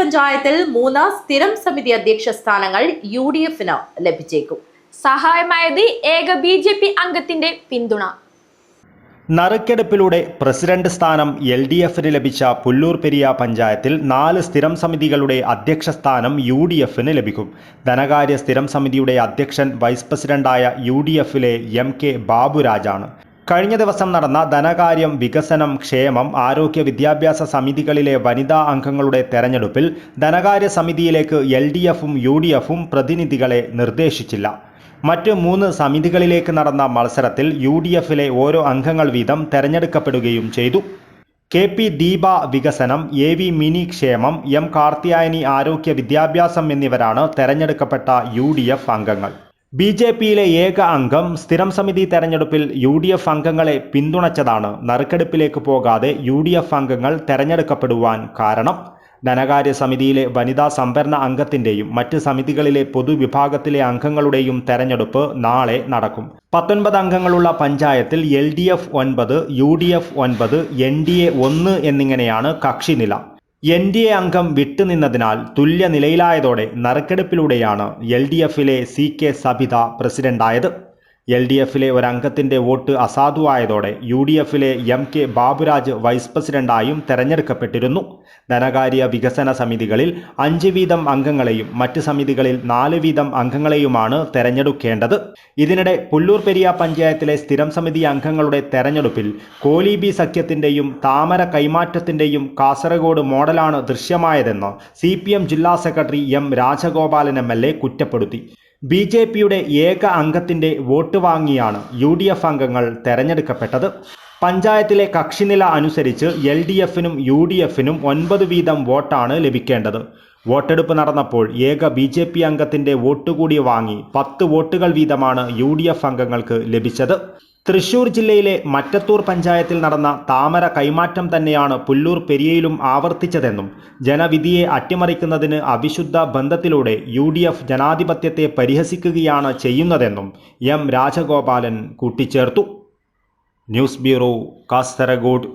പഞ്ചായത്തിൽ മൂന്ന് സ്ഥിരം സമിതി അധ്യക്ഷ സ്ഥാനങ്ങൾ യു ഡി എഫിന് ലഭിച്ചേക്കും. സഹായമായത് ഏക ബി ജെ പി അംഗത്തിന്റെ പിന്തുണ. നറുക്കെടുപ്പിലൂടെ പ്രസിഡന്റ് സ്ഥാനം എൽ ഡി എഫിന് ലഭിച്ച പുല്ലൂർ പെരിയ പഞ്ചായത്തിൽ നാല് സ്ഥിരം സമിതികളുടെ അധ്യക്ഷ സ്ഥാനം യു ഡി എഫിന് ലഭിക്കും. ധനകാര്യ സ്ഥിരം സമിതിയുടെ അധ്യക്ഷൻ വൈസ് പ്രസിഡന്റായ യു ഡി എഫിലെ എം കെ ബാബുരാജാണ്. കഴിഞ്ഞ ദിവസം നടന്ന ധനകാര്യം വികസനം ക്ഷേമം ആരോഗ്യ വിദ്യാഭ്യാസ സമിതികളിലെ വനിതാ അംഗങ്ങളുടെ തെരഞ്ഞെടുപ്പിൽ ധനകാര്യ സമിതിയിലേക്ക് എൽ ഡി എഫും യു ഡി എഫും പ്രതിനിധികളെ നിർദ്ദേശിച്ചില്ല. മറ്റ് മൂന്ന് സമിതികളിലേക്ക് നടന്ന മത്സരത്തിൽ യു ഡി എഫിലെ ഓരോ അംഗങ്ങൾ വീതം തെരഞ്ഞെടുക്കപ്പെടുകയും ചെയ്തു. കെ പി ദീപ വികസനം എ വി മിനി ക്ഷേമം എം കാർത്തിയായനി ആരോഗ്യ വിദ്യാഭ്യാസം എന്നിവരാണ് തെരഞ്ഞെടുക്കപ്പെട്ട യു അംഗങ്ങൾ. ബി ജെ പിയിലെ ഏക അംഗം സ്ഥിരം സമിതി തെരഞ്ഞെടുപ്പിൽ യു ഡി എഫ് അംഗങ്ങളെ പിന്തുണച്ചതാണ്. നറുക്കെടുപ്പിലേക്ക് പോകാതെ യു ഡി എഫ് അംഗങ്ങൾ തെരഞ്ഞെടുക്കപ്പെടുവാൻ കാരണം ധനകാര്യ സമിതിയിലെ വനിതാ സംവരണ അംഗത്തിന്റെയും മറ്റ് സമിതികളിലെ പൊതുവിഭാഗത്തിലെ അംഗങ്ങളുടെയും തെരഞ്ഞെടുപ്പ് നാളെ നടക്കും. പത്തൊൻപത് അംഗങ്ങളുള്ള പഞ്ചായത്തിൽ എൽ ഡി എഫ് ഒൻപത് യു ഡി എഫ് ഒൻപത് എൻ ഡി എ ഒന്ന് എന്നിങ്ങനെയാണ് കക്ഷിനില. എൻ ഡി എ അംഗം വിട്ടുനിന്നതിനാൽ തുല്യ നിലയിലായതോടെ നറുക്കെടുപ്പിലൂടെയാണ് എൽ ഡി എഫിലെ സി കെ സബിത പ്രസിഡന്റായത്. എൽ ഡി എഫിലെ ഒരംഗത്തിന്റെ വോട്ട് അസാധുവായതോടെ യു ഡി എഫിലെ എം കെ ബാബുരാജ് വൈസ് പ്രസിഡന്റായും തെരഞ്ഞെടുക്കപ്പെട്ടിരുന്നു. ധനകാര്യ വികസന സമിതികളിൽ അഞ്ച് വീതം അംഗങ്ങളെയും മറ്റ് സമിതികളിൽ നാല് വീതം അംഗങ്ങളെയുമാണ് തെരഞ്ഞെടുക്കേണ്ടത്. ഇതിനിടെ പുല്ലൂർ പെരിയ പഞ്ചായത്തിലെ സ്ഥിരം സമിതി അംഗങ്ങളുടെ തെരഞ്ഞെടുപ്പിൽ കോലീബി സഖ്യത്തിന്റെയും താമര കൈമാറ്റത്തിന്റെയും കാസർഗോഡ് മോഡലാണ് ദൃശ്യമായതെന്ന് സി ജില്ലാ സെക്രട്ടറി എം രാജഗോപാലൻ എ കുറ്റപ്പെടുത്തി. ബി ജെ പിയുടെ ഏക അംഗത്തിന്റെ വോട്ട് വാങ്ങിയാണ് യു ഡി എഫ് അംഗങ്ങൾ തെരഞ്ഞെടുക്കപ്പെട്ടത്. പഞ്ചായത്തിലെ കക്ഷിനില അനുസരിച്ച് എൽ ഡി എഫിനും യു ഡി എഫിനും ഒൻപത് വീതം വോട്ടാണ് ലഭിക്കേണ്ടത്. വോട്ടെടുപ്പ് നടന്നപ്പോൾ ഏക ബി ജെ പി അംഗത്തിന്റെ വോട്ട് കൂടി വാങ്ങി പത്ത് വോട്ടുകൾ വീതമാണ് യു ഡി എഫ് അംഗങ്ങൾക്ക് ലഭിച്ചത്. തൃശൂർ ജില്ലയിലെ മറ്റത്തൂർ പഞ്ചായത്തിൽ നടന്ന താമര കൈമാറ്റം തന്നെയാണ് പുല്ലൂർ പെരിയയിലും ആവർത്തിച്ചതെന്നും ജനവിധിയെ അട്ടിമറിക്കുന്നതിന് അവിശുദ്ധ ബന്ധത്തിലൂടെ യു ഡി എഫ് ജനാധിപത്യത്തെ പരിഹസിക്കുകയാണ് ചെയ്യുന്നതെന്നും എം രാജഗോപാലൻ കൂട്ടിച്ചേർത്തു. News bureau Kasaragod.